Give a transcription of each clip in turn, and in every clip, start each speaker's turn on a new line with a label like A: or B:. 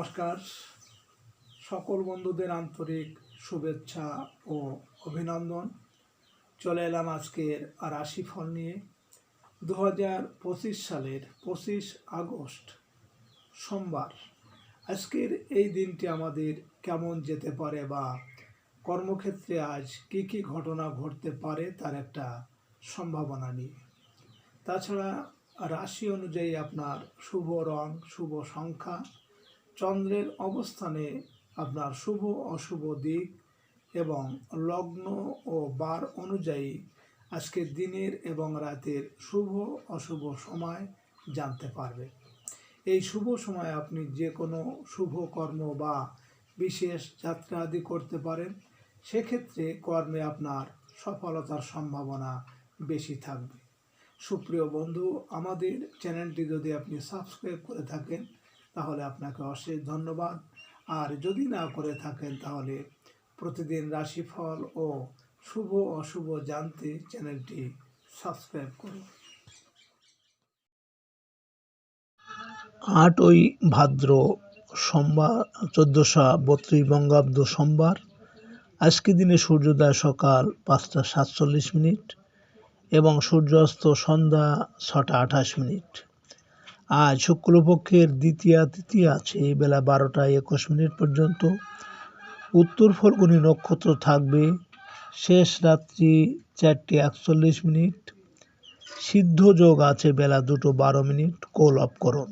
A: নমস্কার। সকল বন্ধুদের আন্তরিক শুভেচ্ছা ও অভিনন্দন। চলে এলাম আজকের রাশিফল নিয়ে। দু হাজার পঁচিশ সালের পঁচিশ আগস্ট সোমবার। আজকের এই দিনটি আমাদের কেমন যেতে পারে বা কর্মক্ষেত্রে আজ কী কী ঘটনা ঘটতে পারে তার একটা সম্ভাবনা নিয়ে। তাছাড়া রাশি অনুযায়ী আপনার শুভ রং, শুভ সংখ্যা চন্দ্রের অবস্থানে আপনার শুভ অশুভ দিক এবং লগ্ন ও বার অনুযায়ী আজকের দিনের এবং রাতের শুভ, অশুভ সময় জানতে পারবে। এই শুভ সময় আপনি যে কোনো শুভ কর্ম বা বিশেষ যাত্রা আদি করতে পারেন, সেক্ষেত্রে কর্মে আপনার সফলতার সম্ভাবনা বেশি থাকবে। সুপ্রিয় বন্ধু, আমাদের চ্যানেলটি যদি আপনি সাবস্ক্রাইব করে থাকেন তাহলে আপনাকে অশেষ ধন্যবাদ। আর যদি না করে থাকেন তাহলে প্রতিদিন রাশিফল ও শুভ অশুভ জানতে চ্যানেলটি সাবস্ক্রাইব করুন।
B: আটই ভাদ্র সোমবার, চোদ্দোশো বত্রিশ বঙ্গাব্দ সোমবার। আজকে দিনে সূর্যোদয় সকাল পাঁচটা সাতচল্লিশ মিনিট এবং সূর্যাস্ত সন্ধ্যা ছটা আঠাশ মিনিট। আজ শুক্লপক্ষের দ্বিতীয়া তৃতীয়া আছে। বেলা বারোটা একুশ মিনিট পর্যন্ত উত্তর ফলগুনি নক্ষত্র থাকবে। শেষ রাত্রি চারটে একচল্লিশ মিনিট। সিদ্ধ যোগ আছে বেলা দুটো বারো মিনিট। কোল অপকরণ।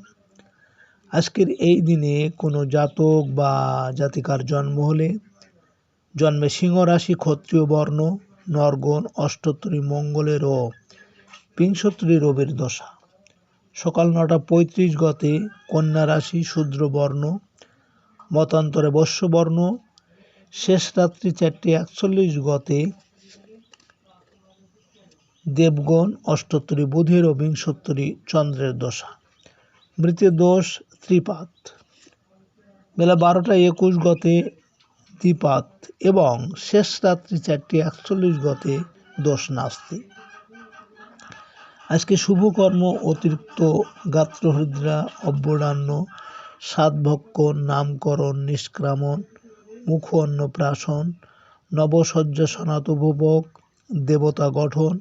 B: আজকের এই দিনে কোনো জাতক বা জাতিকার জন্ম হলে জন্মে সিংহ রাশি ক্ষত্রিয় বর্ণ, নরগণ অষ্টোত্তরী মঙ্গলের ও বিংশোত্তরী রবির দশা। সকাল নটা পঁয়ত্রিশ গতে কন্যা রাশি শূদ্র বর্ণ, মতান্তরে বস্য বর্ণ শেষ রাত্রি চারটে একচল্লিশ গতে দেবগণ অষ্টোত্তরী বুধের ও বিংশোত্তরী চন্দ্রের দশা। মৃতের দোষ ত্রিপাত। বেলা বারোটা একুশ গতে দ্বিপাত এবং শেষ রাত্রি চারটি একচল্লিশ গতে দোষ নাস্তি আজকে শুভকর্ম, অতিরিক্ত গাত্রহৃদ্রা অব্যরান্ন সাতভক্ষণ নামকরণ, নিষ্ক্রামণ মুখ অন্নপ্রাশন নবসজ্জা সনাতভোগ দেবতা গঠন,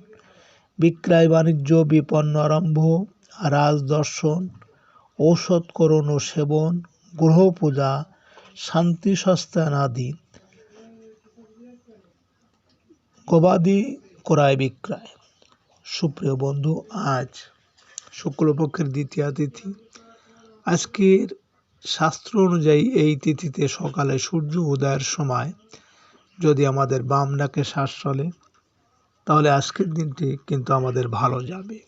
B: বিক্রয় বাণিজ্য, বিপন্ন আরম্ভ রাজদর্শন ঔষধকরণ ও সেবন, গ্রহ পূজা, শান্তি সস্তান আদি। গবাদি ক্রয় বিক্রয়। সুপ্রিয় বন্ধু, আজ শুক্লপক্ষের দ্বিতীয় তিথি। আজকের শাস্ত্র অনুযায়ী এই তিথিতে সকালে সূর্য উদয়ের সময় যদি আমাদের বাম নাকে শ্বাস চলে, তাহলে আজকের দিনটি কিন্তু আমাদের ভালো যাবে।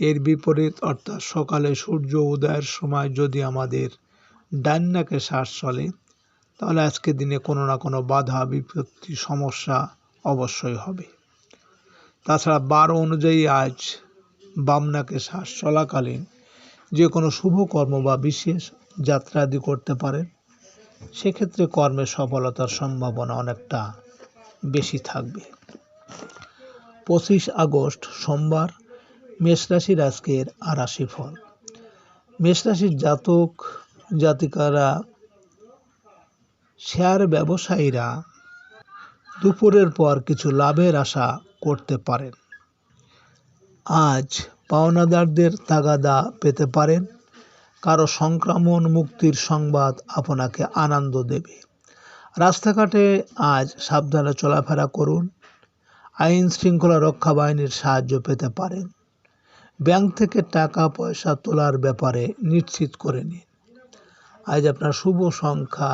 B: এর বিপরীত অর্থাৎ সকালে সূর্য উদয়ের সময় যদি আমাদের ডান নাকে শ্বাস চলে, তাহলে আজকের দিনে কোনো না কোনো বাধা, বিপত্তি, সমস্যা অবশ্যই হবে। তাছাড়া বারো অনুযায়ী আজ বামনাকে শ্বাস চলাকালীন যে কোনো শুভ কর্ম বা বিশেষ যাত্রা আদি করতে পারেন, সেক্ষেত্রে কর্মের সফলতার সম্ভাবনা অনেকটা বেশি থাকবে। পঁচিশ আগস্ট সোমবার মেষরাশির আজকের আর ফল মেষরাশির জাতক জাতিকারা, শেয়ার ব্যবসায়ীরা, দুপুরের পর কিছু লাভের আশা করতে পারেন। আজ পাওনাদারদের তাগাদা পেতে পারেন। কারও সংক্রমণ মুক্তির সংবাদ আপনাকে আনন্দ দেবে। রাস্তাঘাটে আজ সাবধানে চলাফেরা করুন। আইন শৃঙ্খলা রক্ষা বাহিনীর সাহায্য পেতে পারেন। ব্যাংক থেকে টাকা, পয়সা তোলার ব্যাপারে নিশ্চিত করে নিন। আজ আপনার শুভ সংখ্যা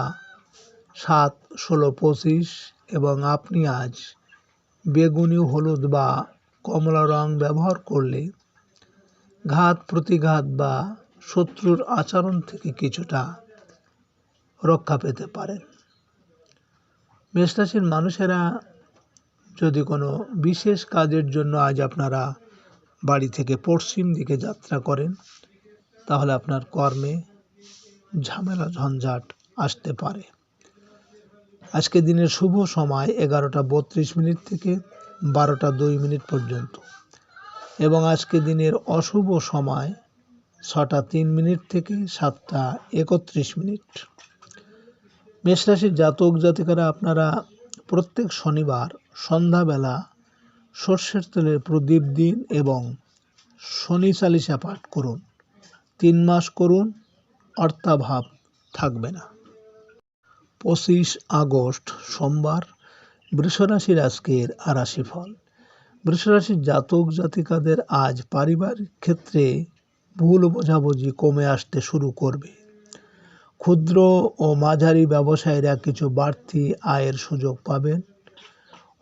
B: সাত, ষোলো, পঁচিশ এবং আপনি আজ বেগুনি হলুদ বা কমলা রং ব্যবহার করলে ঘাত প্রতিঘাত বা শত্রুর আচরণ থেকে কিছুটা রক্ষা পেতে পারেন। মেষরাশির মানুষেরা যদি কোনো বিশেষ কাজের জন্য আজ আপনারা বাড়ি থেকে পশ্চিম দিকে যাত্রা করেন, তাহলে আপনার কর্মে ঝামেলা, ঝঞ্ঝাট আসতে পারে। আজকে দিনের শুভ সময় এগারোটা বত্রিশ মিনিট থেকে বারোটা দুই মিনিট পর্যন্ত। এবং আজকে দিনের অশুভ সময় ছটা তিন মিনিট থেকে সাতটা একত্রিশ মিনিট। মেষ রাশির জাতক জাতিকারা, আপনারা প্রত্যেক শনিবার সন্ধ্যাবেলা সর্ষের তেলের প্রদীপ দিন এবং শনি চালিসা পাঠ করুন। তিন মাস করুন, অর্থাভাব থাকবে না। পঁচিশ আগস্ট সোমবার বৃষরাশির আজকের আরাশি ফল বৃষরাশির জাতক জাতিকাদের আজ পারিবারিক ক্ষেত্রে ভুল বোঝাবুঝি কমে আসতে শুরু করবে। ক্ষুদ্র ও মাঝারি ব্যবসায়ীরা কিছু বাড়তি আয়ের সুযোগ পাবেন।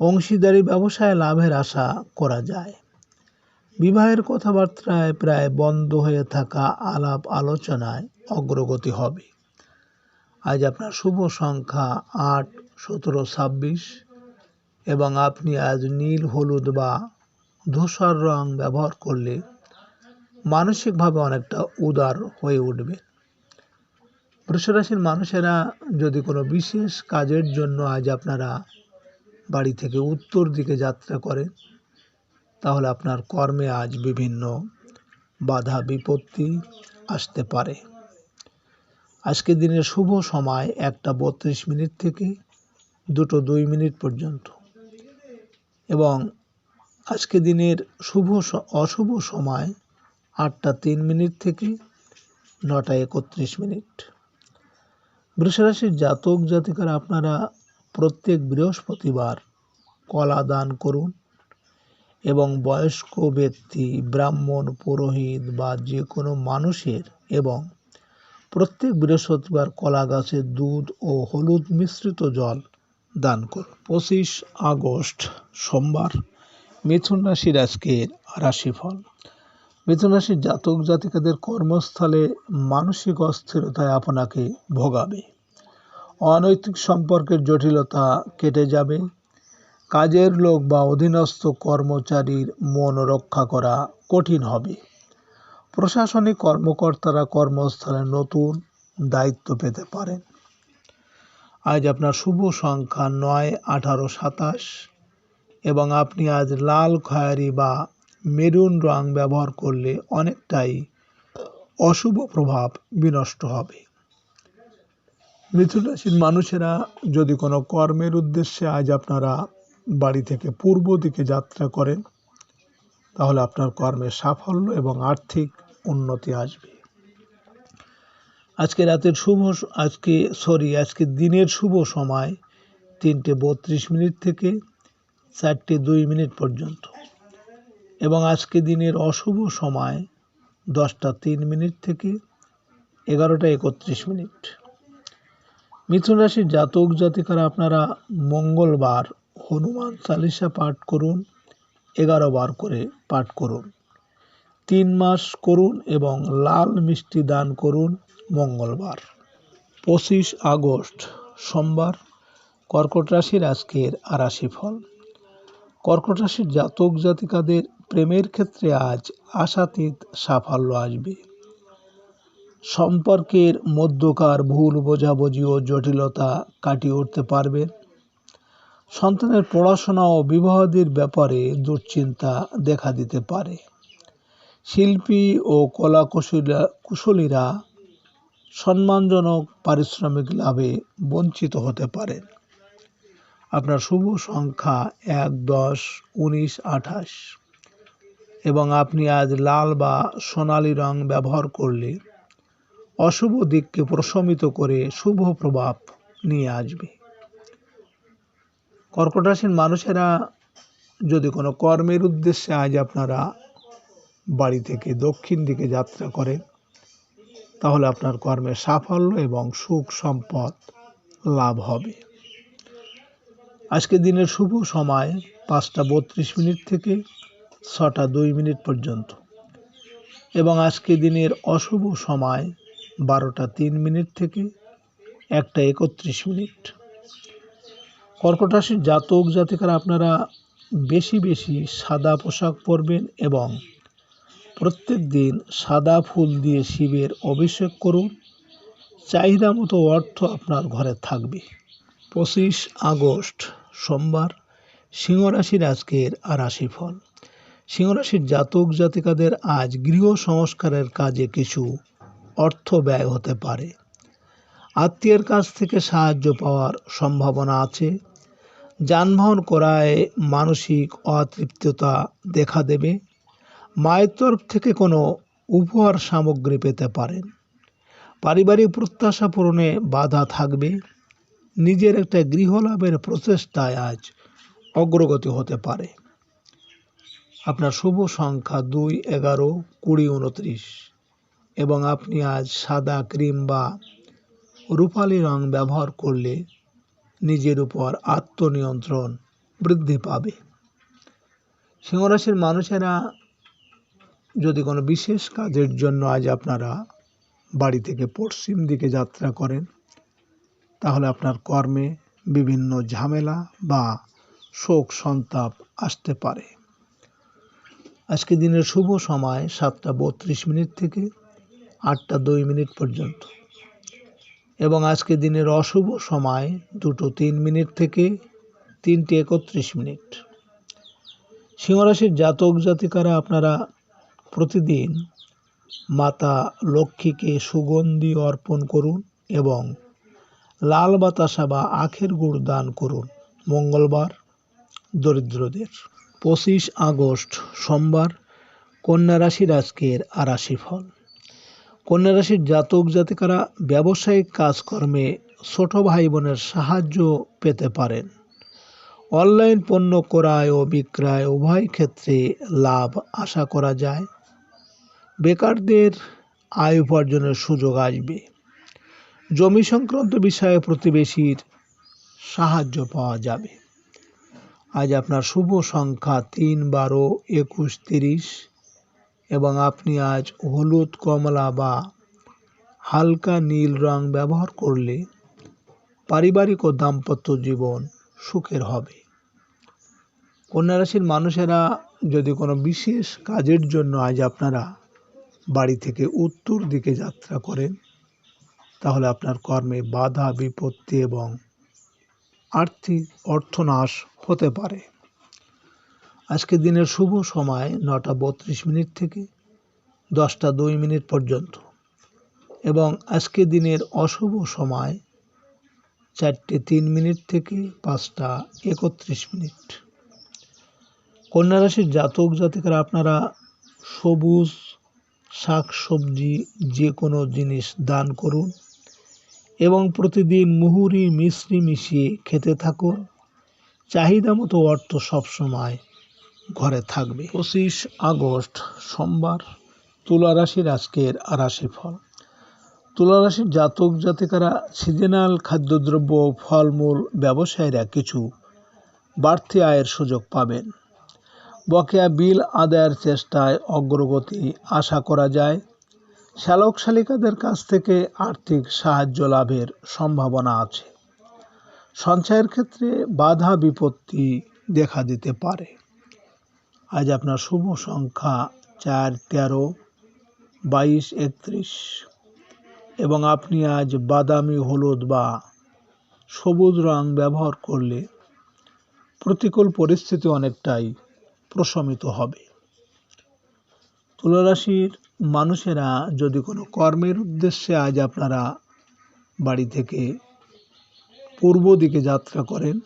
B: অংশীদারি ব্যবসায় লাভের আশা করা যায়। বিবাহের কথাবার্তায় প্রায় বন্ধ হয়ে থাকা আলাপ আলোচনায় অগ্রগতি হবে। আজ আপনার শুভ সংখ্যা আট, সতেরো, ছাব্বিশ এবং আপনি আজ নীল, হলুদ বা ধূসর রং ব্যবহার করলে মানসিকভাবে অনেকটা উদার হয়ে উঠবে। বৃষরাশির মানুষেরা যদি কোনো বিশেষ কাজের জন্য আজ আপনারা বাড়ি থেকে উত্তর দিকে যাত্রা করেন, তাহলে আপনার কর্মে আজ বিভিন্ন বাধা, বিপত্তি আসতে পারে। আজকে দিনের শুভ সময় একটা বত্রিশ মিনিট থেকে দুটো দুই মিনিট পর্যন্ত। এবং আজকে দিনের শুভ অশুভ সময় আটটা তিন মিনিট থেকে নটা একত্রিশ মিনিট। বৃষরাশির জাতক জাতিকারা, আপনারা প্রত্যেক বৃহস্পতিবার কলা দান করুন এবং বয়স্ক ব্যক্তি, ব্রাহ্মণ, পুরোহিত বা যে কোনো মানুষের এবং প্রত্যেক বৃহস্পতিবার কলা গাছের দুধ ও হলুদ মিশ্রিত জল দান করুন। পঁচিশ আগস্ট সোমবার মিথুন রাশির আজকের রাশিফল। মিথুন রাশির জাতক জাতিকাদের কর্মস্থলে মানসিক অস্থিরতায় আপনাকে ভোগাবে। অনৈতিক সম্পর্কের জটিলতা কেটে যাবে। কাজের লোক বা অধীনস্থ কর্মচারীর মন রক্ষা করা কঠিন হবে। প্রশাসনিক কর্মকর্তারা কর্মস্থলে নতুন দায়িত্ব পেতে পারেন। আজ আপনার শুভ সংখ্যা নয়, আঠারো, সাতাশ এবং আপনি আজ লাল খয়েরি বা মেরুন রং ব্যবহার করলে অনেকটাই অশুভ প্রভাব বিনষ্ট হবে। মিথুন রাশির মানুষেরা যদি কোনো কর্মের উদ্দেশ্যে আজ আপনারা বাড়ি থেকে পূর্ব দিকে যাত্রা করেন, তাহলে আপনার কর্মের সাফল্য এবং আর্থিক উন্নতি আসবে। আজকে রাতের শুভ, আজকে সরি আজকে দিনের শুভ সময় তিনটে বত্রিশ মিনিট থেকে চারটে দুই মিনিট পর্যন্ত। এবং আজকে দিনের অশুভ সময় দশটা তিন মিনিট থেকে এগারোটা একত্রিশ মিনিট। মিথুন রাশির জাতক জাতিকারা, আপনারা মঙ্গলবার হনুমান চালিসা পাঠ করুন, এগারো বার করে পাঠ করুন। তিন মাস করুন এবং লাল মিষ্টি দান করুন মঙ্গলবার। পঁচিশ আগস্ট, সোমবার, কর্কট রাশির আজকের আরাশি ফল। কর্কট রাশির জাতক জাতিকাদের প্রেমের ক্ষেত্রে আজ আশাতীত সাফল্য আসবে। সম্পর্কের মধ্যকার ভুল বোঝাবুঝি ও জটিলতা কাটিয়ে উঠতে পারবেন সন্তানের পড়াশোনা ও বিবাহাদির ব্যাপারে দুশ্চিন্তা দেখা দিতে পারে। শিল্পী ও কলা কুশলীরা সম্মানজনক পারিশ্রমিক লাভে বঞ্চিত হতে পারেন। আপনার শুভ সংখ্যা এক, দশ, উনিশ, আঠাশ। এবং আপনি আজ লাল বা সোনালী রং ব্যবহার করলে অশুভ দিককে প্রশমিত করে শুভ প্রভাব নিয়ে আসবে। কর্কট রাশির মানুষেরা যদি কোনো কর্মের উদ্দেশ্যে আজ আপনারা বাড়ি থেকে দক্ষিণ দিকে যাত্রা করেন তাহলে আপনার কর্মে সাফল্য এবং সুখ সম্পদ লাভ হবে। আজকে দিনের শুভ সময় পাঁচটা বত্রিশ মিনিট থেকে ছটা দুই মিনিট পর্যন্ত এবং আজকে দিনের অশুভ সময় বারোটা তিন মিনিট থেকে একটা একত্রিশ মিনিট। কর্কট রাশির জাতক জাতিকারা আপনারা বেশি বেশি সাদা পোশাক পরবেন এবং প্রত্যেক দিন সাদা ফুল দিয়ে শিবের অভিষেক করুন। চাহিদা মতো অর্থ আপনার ঘরে থাকবে। পঁচিশ আগস্ট, সোমবার সিংহ রাশির আজকের রাশিফল। সিংহরাশির জাতক জাতিকাদের আজ গৃহ সংস্কারের কাজে কিছু অর্থ ব্যয় হতে পারে। আত্মীয়ের কাছ থেকে সাহায্য পাওয়ার সম্ভাবনা আছে। যানবাহন করায় মানসিক অতৃপ্ততা দেখা দেবে। মায়ের তরফ থেকে কোনো উপহার সামগ্রী পেতে পারেন। পারিবারিক প্রত্যাশা পূরণে বাধা থাকবে। নিজের একটা গৃহলাভের প্রচেষ্টায় আজ অগ্রগতি হতে পারে। আপনার শুভ সংখ্যা দুই, এগারো, কুড়ি, উনত্রিশ এবং আপনি আজ সাদা ক্রিম বা রূপালি রং ব্যবহার করলে নিজের উপর আত্মনিয়ন্ত্রণ বৃদ্ধি পাবে। সিংহরাশির মানুষেরা যদি কোনো বিশেষ কাজের জন্য আজ আপনারা বাড়ি থেকে পশ্চিম দিকে যাত্রা করেন, তাহলে আপনার কর্মে বিভিন্ন ঝামেলা বা শোক সন্তাপ আসতে পারে। আজকে দিনের শুভ সময় সাতটা বত্রিশ মিনিট থেকে আটটা দুই মিনিট পর্যন্ত। এবং আজকে দিনের অশুভ সময় দুটো তিন মিনিট থেকে তিনটে একত্রিশ মিনিট। সিংহরাশির জাতক জাতিকারা আপনারা প্রতিদিন মাতা লক্ষ্মীকে সুগন্ধি অর্পণ করুন এবং লাল বাতাসা বা আখের গুড় দান করুন মঙ্গলবার দরিদ্রদের। পঁচিশ আগস্ট সোমবার কন্যা রাশির আজকের আরাশি ফল। কন্যা রাশির জাতক জাতিকারা ব্যবসায়িক কাজকর্মে ছোট ভাই বোনের সাহায্য পেতে পারেন। অনলাইন পণ্য ক্রয় ও বিক্রয় উভয় ক্ষেত্রে লাভ আশা করা যায়। বেকারদের আয় উপার্জনের সুযোগ আসবে। জমি সংক্রান্ত বিষয়ে প্রতিবেশীর সাহায্য পাওয়া যাবে। আজ আপনার শুভ সংখ্যা তিন বারো একুশ তিরিশ এবং আপনি আজ হলুদ, কমলা বা হালকা নীল রং ব্যবহার করলে পারিবারিক ও দাম্পত্য জীবন সুখের হবে। কন্যা রাশির মানুষেরা যদি কোনো বিশেষ কাজের জন্য আজ আপনারা বাড়ি থেকে উত্তর দিকে যাত্রা করেন, তাহলে আপনার কর্মে বাধা, বিপত্তি এবং আর্থিক অর্থনাশ হতে পারে। আজকে দিনের শুভ সময় নটা বত্রিশ মিনিট থেকে দশটা দুই মিনিট পর্যন্ত এবং আজকে দিনের অশুভ সময় চারটে তিন মিনিট থেকে পাঁচটা একত্রিশ মিনিট। কন্যা রাশির জাতক জাতিকারা, আপনারা সবুজ শাক সবজি যে কোনো জিনিস দান করুন এবং প্রতিদিন মুহুরি মিশ্রি মিশিয়ে খেতে থাকুন। চাহিদা মতো অর্থ সবসময় ঘরে থাকবে। পঁচিশ আগস্ট, সোমবার, তুলা রাশির আজকের রাশি ফল তুলা রাশির জাতক জাতিকারা সিজনাল খাদ্যদ্রব্য, ফলমূল, ব্যবসায়ীরা কিছু বাড়তি আয়ের সুযোগ পাবেন। বকেয়া বিল আদায়ের চেষ্টায় অগ্রগতি আশা করা যায়। শ্যালক শালিকাদের কাছ থেকে আর্থিক সাহায্য লাভের সম্ভাবনা আছে। সঞ্চয়ের ক্ষেত্রে বাধা বিপত্তি দেখা দিতে পারে। আজ আপনার শুভ সংখ্যা চার, তেরো, বাইশ, একত্রিশ। এবং আপনি আজ বাদামি, হলুদ বা সবুজ রং ব্যবহার করলে প্রতিকূল পরিস্থিতি অনেকটাই প্রশমিত হবে। তুলারাশির মানুষেরা যদি কোনো কর্মের উদ্দেশ্যে আজ আপনারা বাড়ি থেকে পূর্ব দিকে যাত্রা করেন,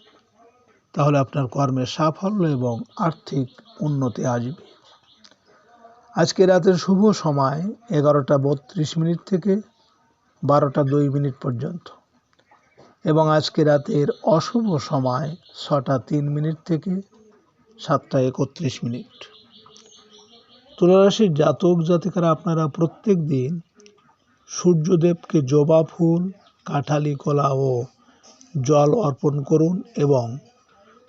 B: তাহলে আপনার কর্মের সাফল্য এবং আর্থিক উন্নতি আসবে। আজকে রাতের শুভ সময় এগারোটা বত্রিশ মিনিট থেকে বারোটা দুই মিনিট পর্যন্ত এবং আজকে রাতের অশুভ সময় ছটা তিন মিনিট থেকে সাতটা একত্রিশ মিনিট। তুলারাশির জাতক জাতিকারা আপনারা প্রত্যেক দিন সূর্যদেবকে জবা ফুল, কাঠালি কলা ও জল অর্পণ করুন এবং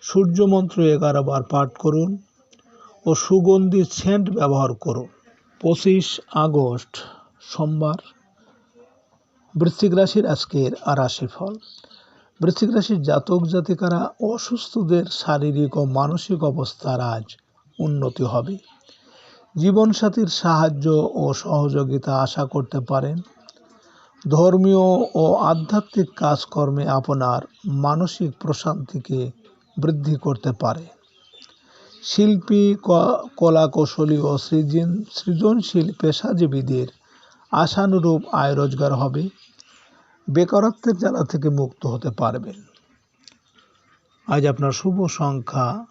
B: সূর্যমন্ত্র এগারো বার পাঠ করুন ও সুগন্ধি সেন্ট ব্যবহার করুন। পঁচিশ আগস্ট সোমবার বৃশ্চিক রাশির আজকের রাশি ফল বৃশ্চিক রাশির জাতক জাতিকারা অসুস্থদের শারীরিক ও মানসিক অবস্থার আজ উন্নতি হবে। জীবনসাথীর সাহায্য ও সহযোগিতা আশা করতে পারেন। ধর্মীয় ও আধ্যাত্মিক কাজকর্মে আপনার মানসিক প্রশান্তিকে বৃদ্ধি করতে পারে। শিল্পী কলাকৌশলী ও সৃজন, সৃজনশীল পেশাজীবীদের আশানুরূপ আয় রোজগার হবে। বেকারত্বের জ্বালা থেকে মুক্ত হতে পারবেন। আজ আপনার শুভ সংখ্যা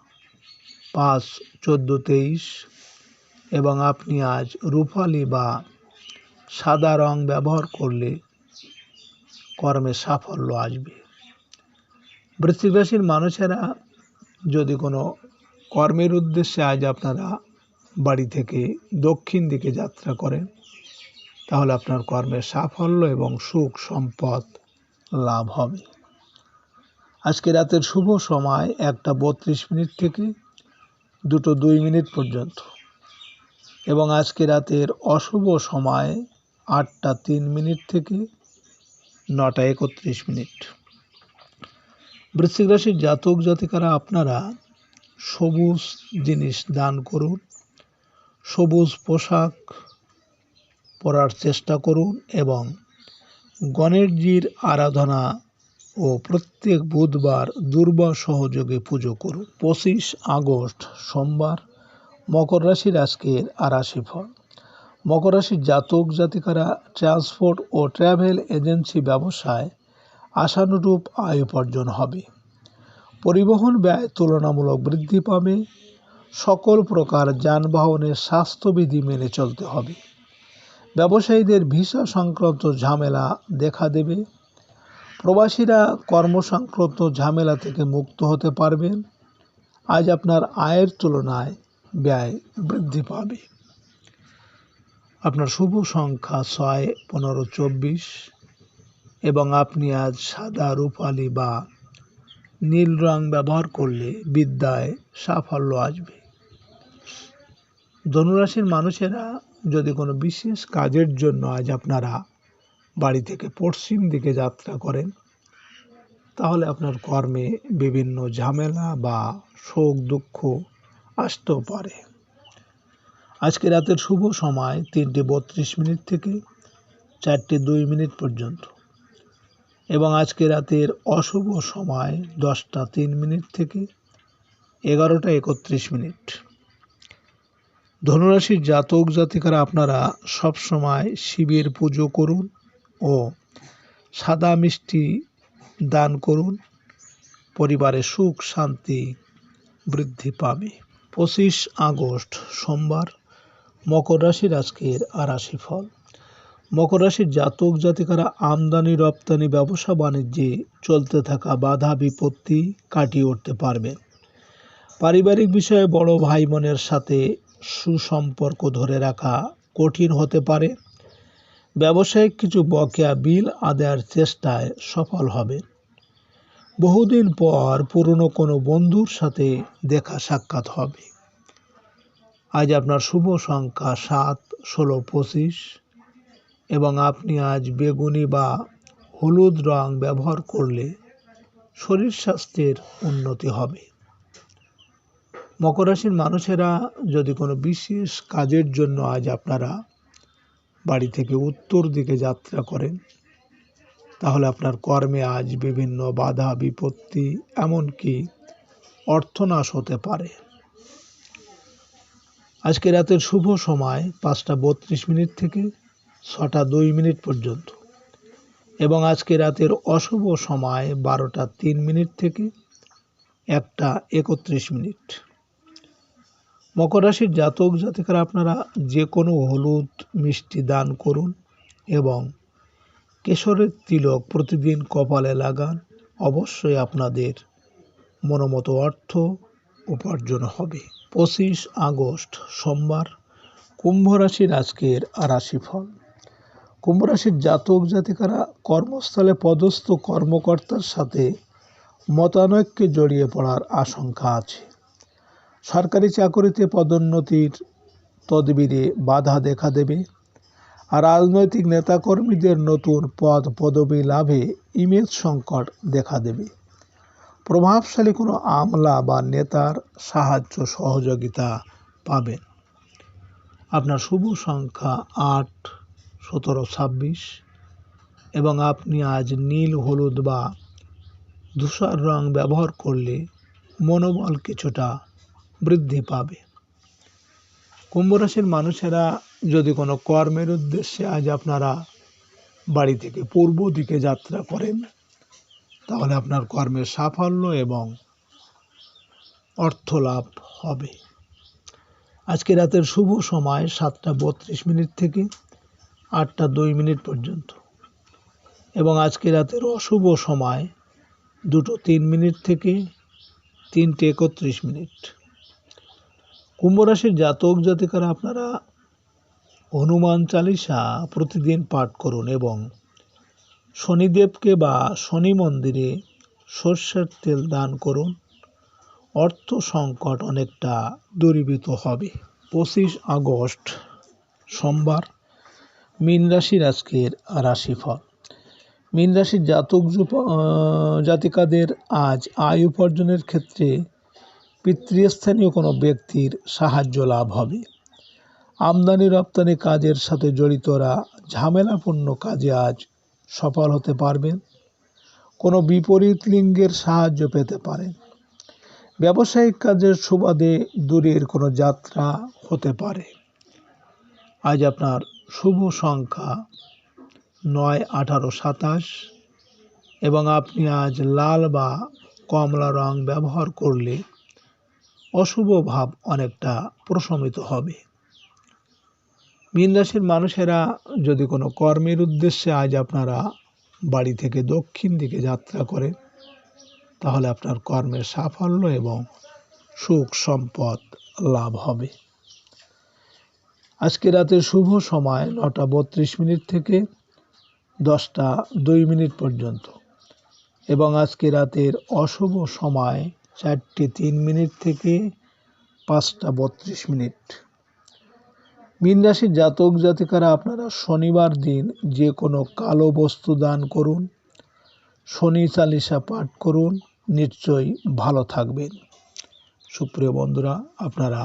B: পাঁচ, চোদ্দ, তেইশ, এবং আপনি আজ রূপালি বা সাদা রং ব্যবহার করলে কর্মে সাফল্য আসবে। রাশির মানুষেরা যদি কোনো কর্মের উদ্দেশ্যে আজ আপনারা বাড়ি থেকে দক্ষিণ দিকে যাত্রা করেন তাহলে আপনার কর্মের সাফল্য এবং সুখ, সম্পদ লাভ হবে। আজকে রাতের শুভ সময় একটা বত্রিশ মিনিট থেকে দুটো দুই মিনিট পর্যন্ত এবং আজকে রাতের অশুভ সময় আটটা তিন মিনিট থেকে নটা একত্রিশ মিনিট। বৃশ্চিক রাশির জাতক জাতিকারা, আপনারা সবুজ জিনিস দান করুন, সবুজ পোশাক পরার চেষ্টা করুন এবং গণেশজির আরাধনা ও প্রত্যেক বুধবার দুর্বা সহযোগে পুজো করুন। পঁচিশ আগস্ট সোমবার মকর রাশির আজকের আরাশি ফল মকর রাশির জাতক জাতিকারা ট্রান্সপোর্ট ও ট্রাভেল এজেন্সি ব্যবসায় আশানুরূপ আয় উপার্জন হবে। পরিবহন ব্যয় তুলনামূলক বৃদ্ধি পাবে। সকল প্রকার যানবাহনের স্বাস্থ্যবিধি মেনে চলতে হবে। ব্যবসায়ীদের ভিসা সংক্রান্ত ঝামেলা দেখা দেবে। প্রবাসীরা কর্মসংক্রান্ত ঝামেলা থেকে মুক্ত হতে পারবেন। আজ আপনার আয়ের তুলনায় ব্যয় বৃদ্ধি পাবে। আপনার শুভ সংখ্যা ছয়, পনেরো, চব্বিশ এবং আপনি আজ সাদা, রূপালি বা নীল রং ব্যবহার করলে বিদ্যায় সাফল্য আসবে। ধনুরাশির মানুষেরা যদি কোনো বিশেষ কাজের জন্য আজ আপনারা বাড়ি থেকে পশ্চিম দিকে যাত্রা করেন, তাহলে আপনার কর্মে বিভিন্ন ঝামেলা বা শোক দুঃখ আসতেও পারে। আজকে রাতের শুভ সময় তিনটে বত্রিশ মিনিট থেকে চারটে দুই মিনিট পর্যন্ত এবং আজকে রাতের অশুভ সময় দশটা তিন মিনিট থেকে এগারোটা একত্রিশ মিনিট। ধনুরাশির জাতক জাতিকারা আপনারা সব সময় শিবের পুজো করুন ও সাদা মিষ্টি দান করুন। পরিবারে সুখ, শান্তি বৃদ্ধি পাবে। পঁচিশ আগস্ট সোমবার, মকর রাশির আজকের আরাশি ফল মকর রাশির জাতক জাতিকারা আমদানি, রপ্তানি, ব্যবসা, বাণিজ্যে চলতে থাকা বাধা, বিপত্তি কাটিয়ে উঠতে পারবেন। পারিবারিক বিষয়ে বড় ভাই বোনের সাথে সুসম্পর্ক ধরে রাখা কঠিন হতে পারে। ব্যবসায়িক কিছু বকেয়া বিল আদায়ের চেষ্টায় সফল হবে। বহুদিন পর পুরনো কোনো বন্ধুর সাথে দেখা সাক্ষাৎ হবে। আজ আপনার শুভ সংখ্যা সাত, ষোলো, পঁচিশ এবং আপনি আজ বেগুনি বা হলুদ রং ব্যবহার করলে শরীর স্বাস্থ্যের উন্নতি হবে। মকর রাশির মানুষেরা যদি কোনো বিশেষ কাজের জন্য আজ আপনারা বাড়ি থেকে উত্তর দিকে যাত্রা করেন, তাহলে আপনার কর্মে আজ বিভিন্ন বাধা, বিপত্তি, এমনকি অর্থনাশ হতে পারে। আজকে রাতের শুভ সময় পাঁচটা বত্রিশ মিনিট থেকে ছটা দুই মিনিট পর্যন্ত এবং আজকে রাতের অশুভ সময় বারোটা তিন মিনিট থেকে একটা একত্রিশ মিনিট। মকর রাশির জাতক জাতিকারা আপনারা যে কোনো হলুদ, মিষ্টি দান করুন এবং কেশরের তিলক প্রতিদিন কপালে লাগান। অবশ্যই আপনাদের মনোমতো অর্থ উপার্জন হবে। পঁচিশ আগস্ট সোমবার, কুম্ভ রাশির আজকের রাশি ফল কুম্ভ রাশির জাতক জাতিকারা কর্মস্থলে পদস্থ কর্মকর্তার সাথে মতানৈক্যে জড়িয়ে পড়ার আশঙ্কা আছে। সরকারি চাকরিতে পদোন্নতির তদবিরে বাধা দেখা দেবে। আর রাজনৈতিক নেতাকর্মীদের নতুন পদ পদবি লাভে ইমেজ সংকট দেখা দেবে। প্রভাবশালী কোনো আমলা বা নেতার সাহায্য সহযোগিতা পাবেন। আপনার শুভ সংখ্যা আট, সতেরো, ছাব্বিশ এবং আপনি আজ নীল, হলুদ বা ধূসর রং ব্যবহার করলে মনোবল কিছুটা বৃদ্ধি পাবে। কুম্ভ রাশির মানুষেরা যদি কোনো কর্মের উদ্দেশ্যে আজ আপনারা বাড়ি থেকে পূর্ব দিকে যাত্রা করেন, তাহলে আপনার কর্মের সাফল্য এবং অর্থ লাভ হবে। আজকে রাতের শুভ সময় সাতটা বত্রিশ মিনিট থেকে আটটা দুই মিনিট পর্যন্ত। এবং আজকে রাতের অশুভ সময় দুটো তিন মিনিট থেকে তিনটে একত্রিশ মিনিট। কুম্ভ রাশির জাতক জাতিকারা আপনারা হনুমান চালিসা প্রতিদিন পাঠ করুন এবং শনিদেবকে বা শনি মন্দিরে সর্ষের তেল দান করুন। অর্থ সংকট অনেকটা দূরীভূত হবে। পঁচিশ আগস্ট সোমবার, মীন রাশির আজকের রাশিফল। মীন রাশির জাতক জাতিকাদের আজ আয় উপার্জনের ক্ষেত্রে পিতৃস্থানীয় কোনো ব্যক্তির সাহায্য লাভ হবে। আমদানি রপ্তানি কাজের সাথে জড়িতরা ঝামেলাপূর্ণ কাজে আজ সফল হতে পারবেন। কোনো বিপরীত লিঙ্গের সাহায্য পেতে পারেন। ব্যবসায়িক কাজের সুবাদে দূরের কোনো যাত্রা হতে পারে। আজ আপনার শুভ সংখ্যা নয়, আঠারো, সাতাশ এবং আপনি আজ লাল বা কমলা রং ব্যবহার করলে অশুভ ভাব অনেকটা প্রশমিত হবে। মীন রাশির মানুষেরা যদি কোনো কর্মের উদ্দেশ্যে আজ আপনারা বাড়ি থেকে দক্ষিণ দিকে যাত্রা করেন, তাহলে আপনার কর্মের সাফল্য এবং সুখ সম্পদ লাভ হবে। আজকে রাতের শুভ সময় নটা বত্রিশ মিনিট থেকে দশটা দুই মিনিট পর্যন্ত। এবং আজকে রাতের অশুভ সময় চারটে তিন মিনিট থেকে পাঁচটা বত্রিশ মিনিট। মীন রাশির জাতক জাতিকারা, আপনারা শনিবার দিন যে কোনো কালো বস্তু দান করুন, শনি চালিসা পাঠ করুন, নিশ্চয়ই ভালো থাকবেন। সুপ্রিয় বন্ধুরা, আপনারা